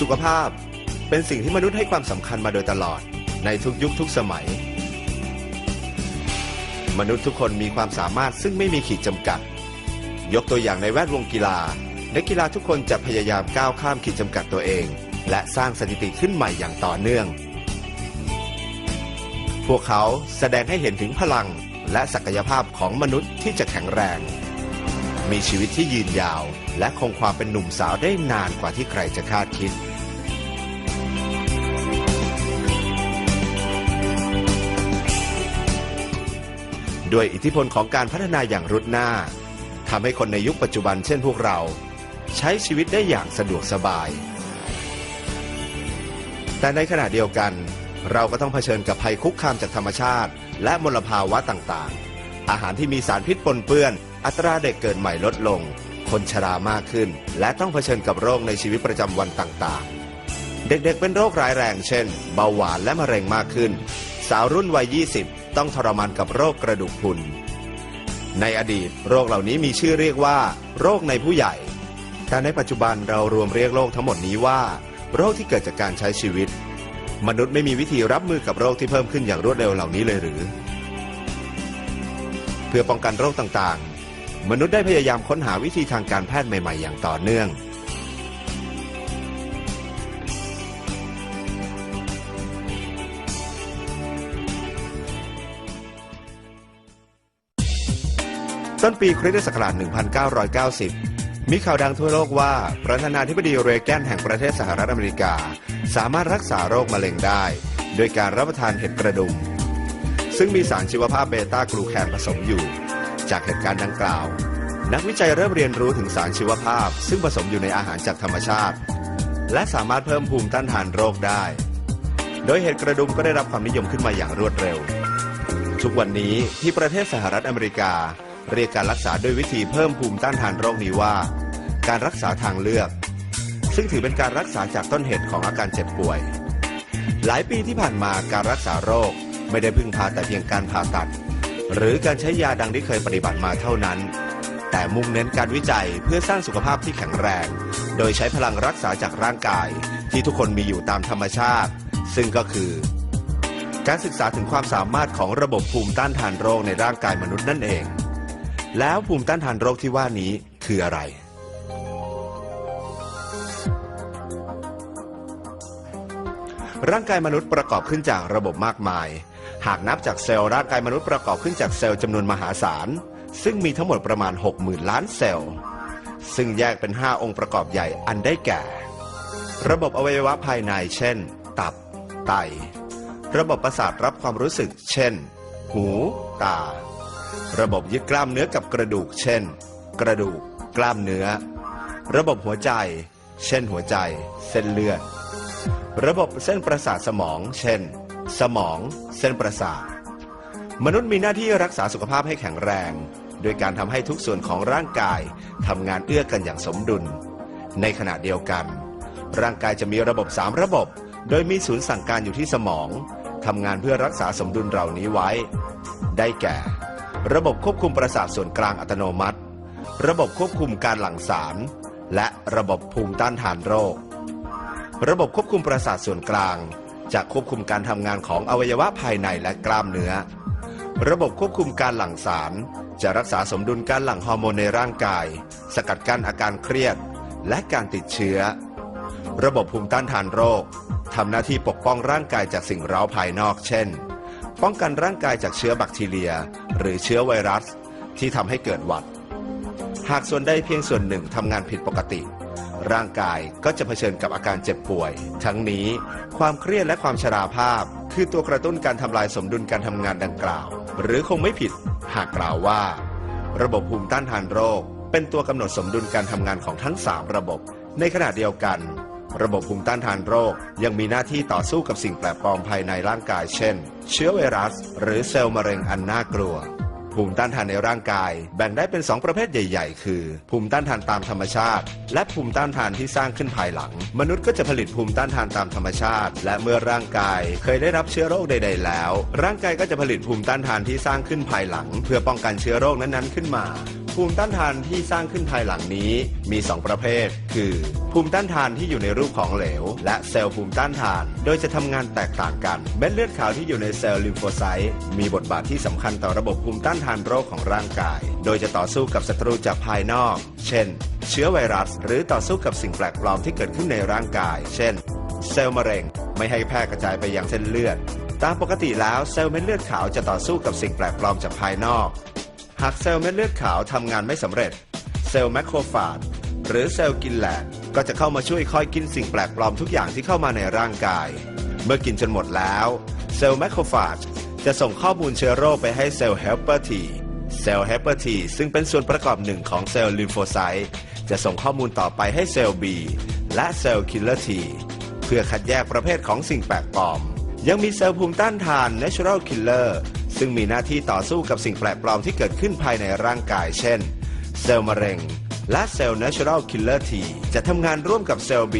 สุขภาพ เป็นสิ่งที่มนุษย์ให้ความสำคัญมาโดยตลอด ในทุกยุคทุกสมัย มนุษย์ทุกคนมีความสามารถซึ่งไม่มีขีดจำกัด ยกตัวอย่างในแวดวงกีฬานักกีฬาทุกคนจะพยายามก้าวข้ามขีดจำกัดตัวเอง และสร้างสถิติขึ้นใหม่อย่างต่อเนื่อง พวกเขาแสดงให้เห็นถึงพลังและศักยภาพของมนุษย์ที่จะแข็งแรง มีชีวิตที่ยืนยาว และคงความเป็นหนุ่มสาวได้นานกว่าที่ใครจะคาดคิด ด้วยอิทธิพลของการพัฒนาอย่างรุดหน้าทำให้คนในยุคปัจจุบันเช่นพวกเรา ใช้ชีวิตได้อย่างสะดวกสบาย แต่ในขณะเดียวกัน เราก็ต้องเผชิญกับภัยคุกคามจากธรรมชาติ และมลภาวะต่างๆ อาหารที่มีสารพิษปนเปื้อน อัตราเด็กเกิดใหม่ลดลง คนชรามากขึ้น และต้องเผชิญกับโรคในชีวิตประจำวันต่างๆเด็กๆ เป็นโรคร้ายแรงเช่น เบาหวานและมะเร็งมากขึ้น สาวรุ่นวัย 20 ต้องทรมานกับโรคกระดูกพรุน ในอดีตโรคเหล่านี้มีชื่อเรียกว่า โรคในผู้ใหญ่แต่ในปัจจุบันเรารวมเรียกโรคทั้งหมดนี้ว่า โรคที่เกิดจากการใช้ชีวิต มนุษย์ไม่มีวิธีรับมือกับโรคที่เพิ่มขึ้นอย่างรวดเร็วเหล่านี้เลยหรือ เพื่อป้องกันโรคต่างๆ มนุษย์ได้พยายามค้นหาวิธีทางการแพทย์ใหม่ ๆ อย่างต่อเนื่อง ต้นปีคริสตศักราช 1990 มีข่าวดังทั่วโลกว่า ประธานาธิบดีเรแกนแห่งประเทศสหรัฐอเมริกา สามารถรักษาโรคมะเร็งได้ โดยการรับประทานเห็ดกระดุม ซึ่งมีสารชีวภาพเบต้ากลูแคนผสมอยู่ จากเหตุการณ์ดังกล่าว นักวิจัยเริ่มเรียนรู้ถึงสารชีวภาพ ซึ่งผสมอยู่ในอาหารจากธรรมชาติ และสามารถเพิ่มภูมิต้านทานโรคได้ โดยเห็ดกระดุมก็ได้รับความนิยมขึ้นมาอย่างรวดเร็ว ทุกวันนี้ที่ประเทศสหรัฐอเมริกา เรียกการรักษาด้วยวิธีเพิ่มภูมิต้านทานโรคนี้ว่า การรักษาทางเลือก ซึ่งถือเป็นการรักษาจากต้นเหตุของอาการเจ็บป่วย หลายปีที่ผ่านมาการรักษาโรคไม่ได้พึ่งพาแต่เพียงการผ่าตัด หรือการใช้ยาดังที่เคยปฏิบัติมาเท่านั้น แต่มุ่งเน้นการวิจัยเพื่อสร้างสุขภาพที่แข็งแรง โดยใช้พลังรักษาจากร่างกาย ที่ทุกคนมีอยู่ตามธรรมชาติ ซึ่งก็คือการศึกษาถึงความสามารถของระบบภูมิต้านทานโรคในร่างกายมนุษย์นั่นเอง แล้วภูมิต้านทานโรคที่ว่านี้คืออะไร ร่างกายมนุษย์ประกอบขึ้นจากระบบมากมาย หากนับจากเซลล์ร่างกายมนุษย์ประกอบขึ้นจากเซลล์จำนวนมหาศาล ซึ่งมีทั้งหมดประมาณ 60,000 ล้านเซลล์ ซึ่งแยกเป็น 5 องค์ประกอบใหญ่อันได้แก่ ระบบอวัยวะภายใน เช่น ตับ ไต ระบบประสาทรับความรู้สึก เช่น หู ตา ระบบยึดกล้ามเนื้อกับกระดูก เช่น กระดูก กล้ามเนื้อ ระบบหัวใจ เช่นหัวใจ เส้นเลือด ระบบเส้นประสาทสมอง เช่น สมอง เส้นประสาท มนุษย์มีหน้าที่รักษาสุขภาพให้แข็งแรง โดยการทำให้ทุกส่วนของร่างกายทำงานเอื้อกันอย่างสมดุล ในขณะเดียวกัน ร่างกายจะมีระบบ3ระบบ โดยมีศูนย์สั่งการอยู่ที่สมองทำงานเพื่อรักษาสมดุลเหล่านี้ไว้ ได้แก่ ระบบควบคุมประสาทส่วนกลางอัตโนมัติ ระบบควบคุมการหลั่งสาร และระบบภูมิต้านทานโรค ระบบควบคุมประสาทส่วนกลาง จะควบคุมการทำงานของอวัยวะภายในและกล้ามเนื้อ ระบบควบคุมการหลั่งสาร จะรักษาสมดุลการหลั่งฮอร์โมนในร่างกาย สกัดกั้นอาการเครียด และการติดเชื้อ ระบบภูมิต้านทานโรคทำหน้าที่ปกป้องร่างกายจากสิ่งเร้าภายนอก เช่น ป้องกันร่างกายจากเชื้อแบคทีเรีย หรือเชื้อไวรัส ที่ทำให้เกิดหวัด หากส่วนใดเพียงส่วนหนึ่งทำงานผิดปกติ ร่างกายก็จะเผชิญกับอาการเจ็บป่วย ทั้งนี้ความเครียดและความชราภาพ คือตัวกระตุ้นการทำลายสมดุลการทำงานดังกล่าว หรือคงไม่ผิด หากกล่าวว่า ระบบภูมิต้านทานโรค เป็นตัวกำหนดสมดุลการทำงานของทั้ง 3 ระบบ ในขณะเดียวกัน ระบบภูมิต้านทานโรค ยังมีหน้าที่ต่อสู้กับสิ่งแปลกปลอมภายในร่างกาย เช่น เชื้อไวรัส หรือเซลล์มะเร็งอันน่ากลัว ภูมิต้านทานในร่างกาย แบ่งได้เป็น 2 ประเภทใหญ่ ๆ คือ ภูมิต้านทานตามธรรมชาติ และภูมิต้านทานที่สร้างขึ้นภายหลัง มนุษย์ก็จะผลิตภูมิต้านทานตามธรรมชาติ และเมื่อร่างกายเคยได้รับเชื้อโรคใด ๆ แล้ว ร่างกายก็จะผลิตภูมิต้านทานที่สร้างขึ้นภายหลัง เพื่อป้องกันเชื้อโรคนั้นๆขึ้นมา ภูมิต้านทานที่สร้างขึ้นภายหลังนี้มี 2 ประเภท คือ ภูมิต้านทานที่อยู่ในรูปของเหลว และเซลล์ภูมิต้านทาน โดยจะทำงานแตกต่างกันเม็ดเลือดขาวที่อยู่ในเซลล์ลิมโฟไซต์มีบทบาทที่สำคัญต่อระบบภูมิต้านทานโรคของร่างกาย โดยจะต่อสู้กับศัตรูจากภายนอก เช่น เชื้อไวรัส หรือต่อสู้กับสิ่งแปลกปลอมที่เกิดขึ้นในร่างกาย เช่น เซลล์มะเร็งไม่ให้แพร่กระจายไปยังเส้นเลือดตามปกติแล้วเซลล์เม็ดเลือดขาวจะต่อสู้กับสิ่งแปลกปลอมจากภายนอก หากเซลล์เม็ดเลือดขาวทำงานไม่สำเร็จ เซลล์แมคโครฟาจหรือเซลล์กินแหลกก็จะเข้ามาช่วยคอยกินสิ่งแปลกปลอมทุกอย่างที่เข้ามาในร่างกาย เมื่อกินจนหมดแล้ว เซลล์แมคโครฟาจจะส่งข้อมูลเชื้อโรคไปให้เซลล์เฮลเปอร์ทีเซลล์เฮลเปอร์ทีซึ่งเป็นส่วนประกอบหนึ่งของเซลล์ลิมโฟไซต์จะส่งข้อมูลต่อไปให้เซลล์ B และเซลล์คิลเลอร์ทีเพื่อคัดแยกประเภทของสิ่งแปลกปลอม ยังมีเซลล์ภูมิต้านทาน natural killer ซึ่งมีหน้าที่ต่อสู้กับสิ่งแปลกปลอมที่เกิดขึ้นภายในร่างกาย เช่น เซลล์มะเร็ง และเซลล์ natural killer T จะทำงานร่วมกับเซลล์ B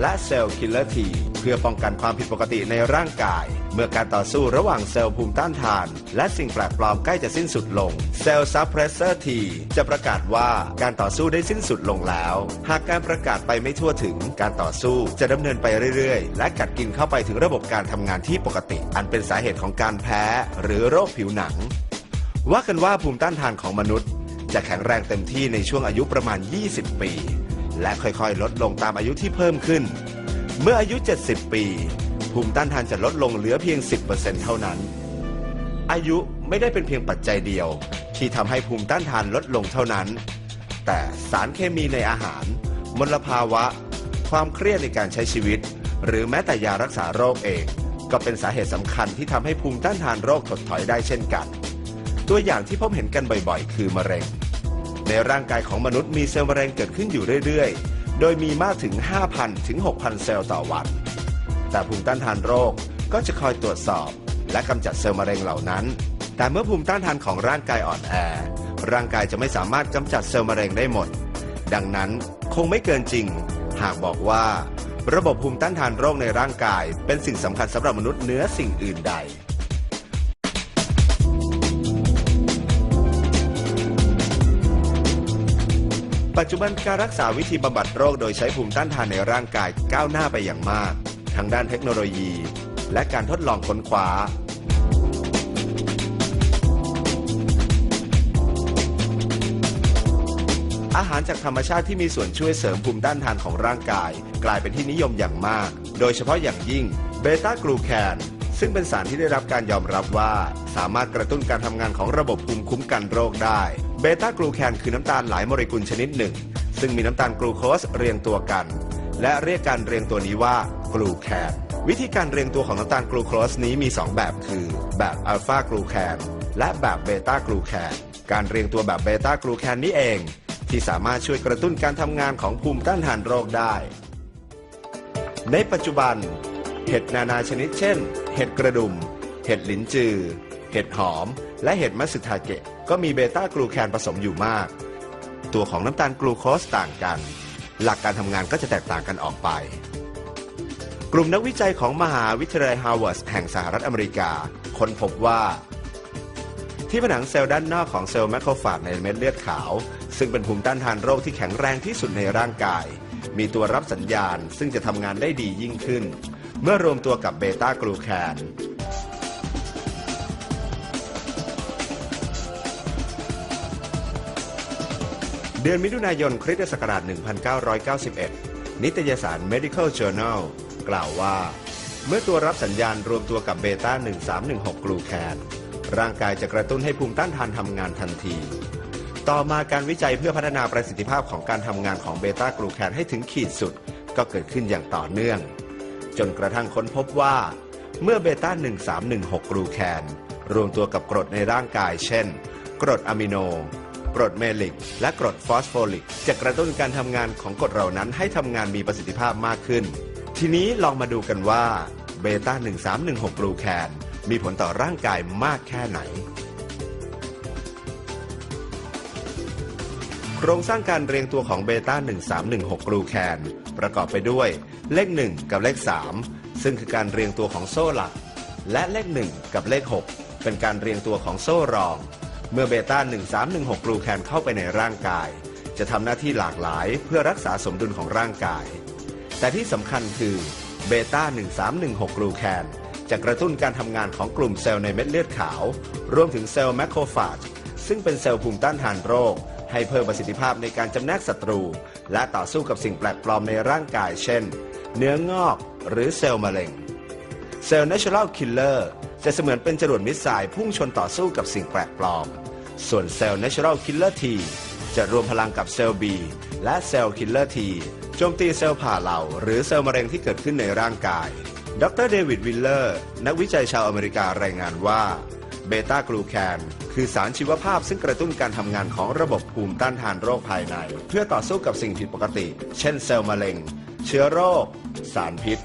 และเซลล์ killer T เพื่อป้องกันความผิดปกติในร่างกาย เมื่อการต่อสู้ระหว่างเซลล์ภูมิต้านทาน และสิ่งแปลกปลอมใกล้จะสิ้นสุดลง เซลล์ suppressor T จะประกาศว่าการต่อสู้ได้สิ้นสุดลงแล้ว หากการประกาศไปไม่ทั่วถึง การต่อสู้จะดำเนินไปเรื่อยๆ และกัดกินเข้าไปถึงระบบการทำงานที่ปกติ อันเป็นสาเหตุของการแพ้ หรือโรคผิวหนังว่ากันว่าภูมิต้านทานของมนุษย์ จะแข็งแรงเต็มที่ในช่วงอายุประมาณ 20 ปี และค่อยๆ ลดลงตามอายุที่เพิ่มขึ้น เมื่ออายุ 70 ปี ภูมิต้านทานจะลดลงเหลือเพียง 10%เท่านั้น อายุไม่ได้เป็นเพียงปัจจัยเดียว ที่ทำให้ภูมิต้านทานลดลงเท่านั้น แต่สารเคมีในอาหาร มลภาวะ ความเครียดในการใช้ชีวิต หรือแม้แต่ยารักษาโรคเองก็เป็นสาเหตุสำคัญที่ทำให้ภูมิต้านทานโรคถดถอยได้เช่นกัน ตัวอย่างที่พบเห็นกันบ่อยๆ คือมะเร็ง ในร่างกายของมนุษย์มีเซลล์มะเร็งเกิดขึ้นอยู่เรื่อยๆ โดยมีมากถึง 5,000 ถึง 6,000 เซลล์ต่อวัน แต่ภูมิต้านทานโรคก็จะคอยตรวจสอบ และกำจัดเซลล์มะเร็งเหล่านั้น แต่เมื่อภูมิต้านทานของร่างกายอ่อนแอ ร่างกายจะไม่สามารถกำจัดเซลล์มะเร็งได้หมด ดังนั้นคงไม่เกินจริง หากบอกว่า ระบบภูมิต้านทานโรคในร่างกาย เป็นสิ่งสำคัญสำหรับมนุษย์เหนือสิ่งอื่นใด ปัจจุบันการรักษาวิธีบำบัดโรคโดยใช้ภูมิต้านทานในร่างกายก้าวหน้าไปอย่างมาก ทั้งด้านเทคโนโลยี และการทดลองค้นคว้า อาหารจากธรรมชาติที่มีส่วนช่วยเสริมภูมิต้านทานของร่างกาย กลายเป็นที่นิยมอย่างมาก โดยเฉพาะอย่างยิ่งเบต้ากลูแคนซึ่งเป็นสารที่ได้รับการยอมรับว่า สามารถกระตุ้นการทำงานของระบบภูมิคุ้มกันโรคได้ เบต้ากลูแคนคือน้ำตาลหลายโมเลกุลชนิดหนึ่ง ซึ่งมีน้ำตาลกลูโคสเรียงตัวกัน และเรียกการเรียงตัวนี้ว่ากลูแคนวิธีการเรียงตัวของน้ำตาลกลูโคสนี้มี 2 แบบคือ แบบอัลฟากลูแคนและแบบเบต้ากลูแคนการเรียงตัวแบบเบต้ากลูแคนนี้เอง ที่สามารถช่วยกระตุ้นการทำงานของภูมิต้านทานโรคได้ ในปัจจุบัน เห็ดนานาชนิดเช่น เห็ดกระดุม เห็ดลิ้นจือ เห็ดหอม และเห็ดมัสึทาเกะ ก็มีเบต้ากลูแคนผสมอยู่มาก ตัวของน้ำตาลกลูโคสต่างกัน หลักการทำงานก็จะแตกต่างกันออกไป กลุ่มนักวิจัยของมหาวิทยาลัยฮาร์วาร์ดแห่งสหรัฐอเมริกา ค้นพบว่า ที่ผนังเซลล์ด้านนอกของเซลล์แมคโครฟาจในเม็ดเลือดขาว ซึ่งเป็นภูมิต้านทานโรคที่แข็งแรงที่สุดในร่างกาย มีตัวรับสัญญาณซึ่งจะทำงานได้ดียิ่งขึ้น เมื่อรวมตัวกับเบต้ากลูแคน เดือนมิถุนายนคริสตศักราช 1991 นิตยสาร Medical Journal กล่าวว่า เมื่อตัวรับสัญญาณรวมตัวกับเบต้า 1316 กลูแคนร่างกายจะกระตุ้นให้ภูมิต้านทานทำงานทันที ต่อมาการวิจัยเพื่อพัฒนาประสิทธิภาพของการทำงานของเบต้ากลูแคนให้ถึงขีดสุด ก็เกิดขึ้นอย่างต่อเนื่อง จนกระทั่งค้นพบว่า เมื่อเบต้า 1316 กลูแคนรวมตัวกับกรดในร่างกาย เช่น กรดอะมิโน กรดเมลิก และกรดฟอสโฟลิก จะกระตุ้นการทำงานของกรดเหล่านั้นให้ทำงานมีประสิทธิภาพมากขึ้น ทีนี้ลองมาดูกันว่าเบต้า 1316กลูแคนมีผลต่อร่างกายมากแค่ไหน โครงสร้างการเรียงตัวของเบต้า 1316กลูแคนประกอบไปด้วย เลข 1 กับเลข 3 ซึ่งคือการเรียงตัวของโซ่หลัก และเลข 1 กับเลข 6 เป็นการเรียงตัวของโซ่รอง เมื่อเบต้า 1316 กลูแคนเข้าไปในร่างกาย จะทำหน้าที่หลากหลายเพื่อรักษาสมดุลของร่างกาย แต่ที่สำคัญคือเบต้า 1316 กลูแคนจะกระตุ้นการทำงานของกลุ่มเซลล์ในเม็ดเลือดขาว รวมถึงเซลล์แมคโครฟาจซึ่งเป็นเซลล์ภูมิต้านทานโรค ให้เพิ่มประสิทธิภาพในการจำแนกศัตรู และต่อสู้กับสิ่งแปลกปลอมในร่างกาย เช่น เนื้องอกหรือเซลล์มะเร็ง เซลล์ Natural Killer จะเสมือนเป็นจรวดมิสไซล์พุ่งชนต่อสู้กับสิ่งแปลกปลอม ส่วนเซลล์ Natural Killer T จะรวมพลังกับเซลล์ B และเซลล์ Killer T โจมตีเซลล์ผ่าเหลาหรือเซลล์มะเร็งที่เกิดขึ้นในร่างกาย ดรเดวิดวิลเลอร์ นักวิจัยชาวอเมริการายงานว่าเบต้ากลูแคนคือสารชีวภาพซึ่งกระตุ้นการทำงานของระบบภูมิต้านทานโรคภายใน เพื่อต่อสู้กับสิ่งผิดปกติ เช่นเซลล์มะเร็ง เชื้อโรค สารพิษ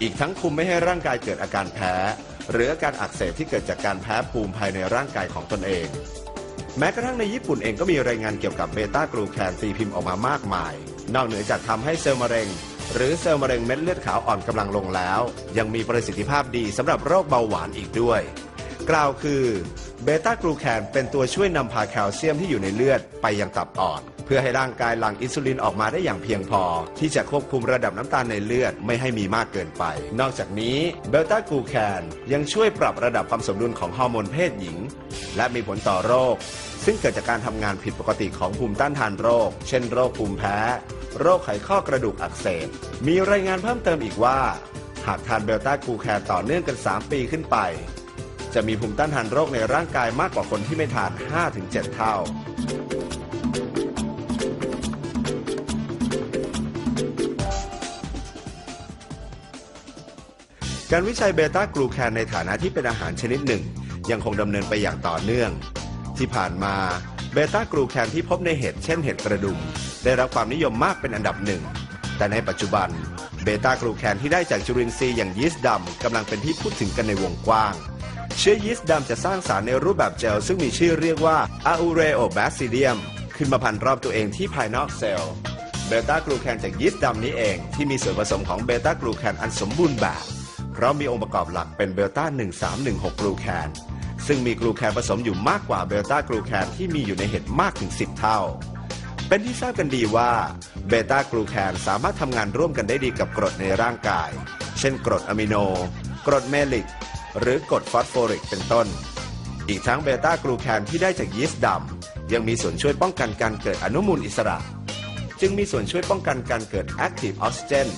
อีกทั้งคุมไม่ให้ร่างกายเกิดอาการแพ้ หรืออาการอักเสบที่เกิดจากการแพ้ภูมิภายในร่างกายของตนเอง แม้กระทั่งในญี่ปุ่นเองก็มีรายงานเกี่ยวกับเบต้ากลูแคนตีพิมพ์ออกมามากมาย นอกเหนือจากทำให้เซลล์มะเร็ง หรือเซลล์มะเร็งเม็ดเลือดขาวอ่อนกำลังลงแล้ว ยังมีประสิทธิภาพดีสำหรับโรคเบาหวานอีกด้วย กล่าวคือเบต้ากลูแคนเป็นตัวช่วยนำพาแคลเซียมที่อยู่ในเลือดไปยังตับอ่อน พื่อให้ร่างกายหลั่งอินซูลินออกมาได้อย่างเพียงพอ ที่จะควบคุมระดับน้ำตาลในเลือดไม่ให้มีมากเกินไป นอกจากนี้เบลต้ากลูแคนยังช่วยปรับระดับความสมดุลของฮอร์โมนเพศหญิง และมีผลต่อโรค ซึ่งเกิดจากการทำงานผิดปกติของภูมิต้านทานโรค เช่นโรคภูมิแพ้ โรคไขข้อกระดูกอักเสบมีรายงานเพิ่มเติมอีกว่า หากทานเบลต้ากลูแคนต่อเนื่องกัน 3 ปีขึ้นไป จะมีภูมิต้านทานโรคในร่างกายมากกว่าคนที่ไม่ทาน 5-7 เท่า การวิจัยเบต้ากลูแคนในฐานะที่เป็นอาหารชนิดหนึ่ง ยังคงดำเนินไปอย่างต่อเนื่อง ที่ผ่านมาเบต้ากลูแคนที่พบในเห็ดเช่นเห็ดกระดุม ได้รับความนิยมมากเป็นอันดับหนึ่ง แต่ในปัจจุบันเบต้ากลูแคนที่ได้จากจุลินทรีย์อย่างยีสต์ดำกำลังเป็นที่พูดถึงกันในวงกว้าง เชื้อยีสต์ดำจะสร้างสารในรูปแบบเจลซึ่งมีชื่อเรียกว่า Aureobacillium ขึ้นมาพันรอบตัวเองที่ภายนอกเซลล์เบต้ากลูแคนจากยีสต์ดำนี้เองที่มีส่วนผสมของเบต้ากลูแคนอันสมบูรณ์แบบ เพราะมีองค์ประกอบหลักเป็นเบลต้า 1316 กลูแคน ซึ่งมีกลูแคนผสมอยู่มากกว่าเบลต้ากลูแคนที่มีอยู่ในเห็ดมากถึง 10 เท่า เป็นที่ทราบกันดีว่าเบต้ากลูแคนสามารถทำงานร่วมกันได้ดีกับกรดในร่างกาย เช่นกรดอะมิโน กรดเมลิก หรือกรดฟอสโฟริกเป็นต้น อีกทั้งเบต้ากลูแคนที่ได้จากยีสต์ดำยังมีส่วนช่วยป้องกันการเกิดอนุมูลอิสระ จึงมีส่วนช่วยป้องกันการเกิด Active Oxygen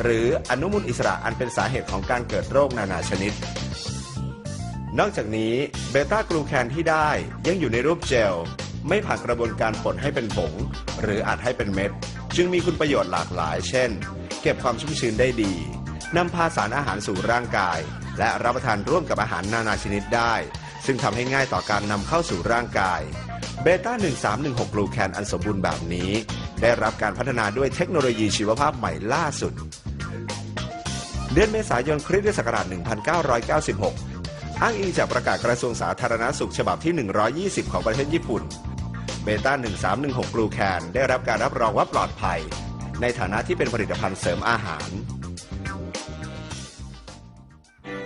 หรืออนุมูลอิสระอันเป็นสาเหตุของการเกิดโรคนานาชนิด นอกจากนี้เบต้ากลูแคนที่ได้ยังอยู่ในรูปเจล ไม่ผ่านกระบวนการป่นให้เป็นผง หรืออัดให้เป็นเม็ด จึงมีคุณประโยชน์หลากหลาย เช่น เก็บความชุ่มชื้นได้ดีนำพาสารอาหารสู่ร่างกาย และรับประทานร่วมกับอาหารนานาชนิดได้ ซึ่งทำให้ง่ายต่อการนำเข้าสู่ร่างกายเบต้า 1316 กลูแคนอันสมบูรณ์แบบนี้ ได้รับการพัฒนาด้วยเทคโนโลยีชีวภาพใหม่ล่าสุด เดือนเมษายนคริสตศักราช 1996 อ้างอิงจากประกาศกระทรวงสาธารณสุขฉบับที่ 120 ของประเทศญี่ปุ่น เบต้า 1316 กลูแคนได้รับการรับรองว่าปลอดภัย ในฐานะที่เป็นผลิตภัณฑ์เสริมอาหาร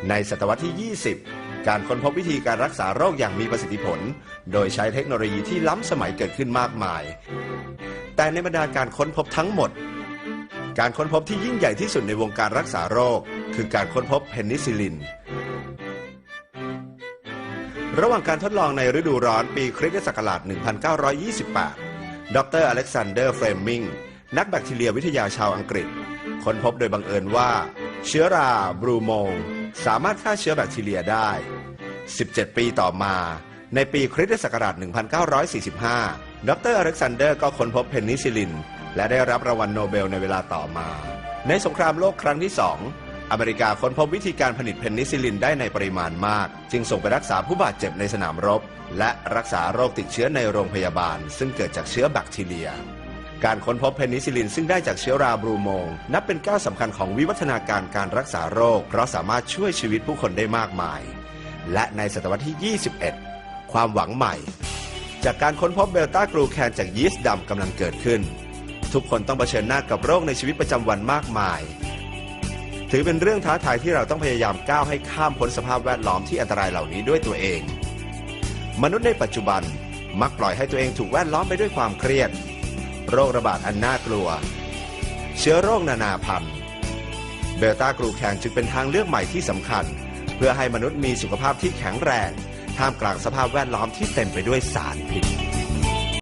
ในศตวรรษที่ 20การค้นพบวิธีการรักษาโรคอย่างมีประสิทธิผล โดยใช้เทคโนโลยีที่ล้ำสมัยเกิดขึ้นมากมาย แต่ในบรรดาการค้นพบทั้งหมด การค้นพบที่ยิ่งใหญ่ที่สุดในวงการรักษาโรค คือการค้นพบเพนิซิลิน ระหว่างการทดลองในฤดูร้อนปีคริสตศักราช 1928 ดรอเล็กซานเดอร์เฟรมมิงนักแบคทีเรียวิทยาชาวอังกฤษ ค้นพบโดยบังเอิญว่า เชื้อราบรูโมง สามารถฆ่าเชื้อแบคทีเรียได้ 17 ปีต่อมา ในปีคริสตศักราช 1945 ดรอเล็กซานเดอร์ก็ค้นพบเพนิซิลิน และได้รับรางวัลโนเบลในเวลาต่อมา ในสงครามโลกครั้งที่สองอเมริกาค้นพบวิธีการผลิตเพนิซิลินได้ในปริมาณมาก จึงส่งไปรักษาผู้บาดเจ็บในสนามรบ และรักษาโรคติดเชื้อในโรงพยาบาล ซึ่งเกิดจากเชื้อแบคทีเรีย การค้นพบเพนิซิลินซึ่งได้จากเชื้อราบรูโมง นับเป็นก้าวสำคัญของวิวัฒนาการการรักษาโรค เพราะสามารถช่วยชีวิตผู้คนได้มากมาย และในศตวรรษที่ 21 ความหวังใหม่ จากการค้นพบเบลต้ากลูแคนจากยีสต์ดำกำลังเกิดขึ้น ทุกคนต้องเผชิญหน้ากับโรคในชีวิตประจำวันมากมาย ถือเป็นเรื่องท้าทายที่เราต้องพยายามก้าวให้ข้ามพ้นสภาพแวดล้อมที่อันตรายเหล่านี้ด้วยตัวเอง มนุษย์ในปัจจุบันมักปล่อยให้ตัวเองถูกแวดล้อมไปด้วยความเครียด โรคระบาดอันน่ากลัว เชื้อโรคนานาพันธุ์เบลต้ากรูแคนจึงเป็นทางเลือกใหม่ที่สำคัญ เพื่อให้มนุษย์มีสุขภาพที่แข็งแรง ท่ามกลางสภาพแวดล้อมที่เต็มไปด้วยสารพิษ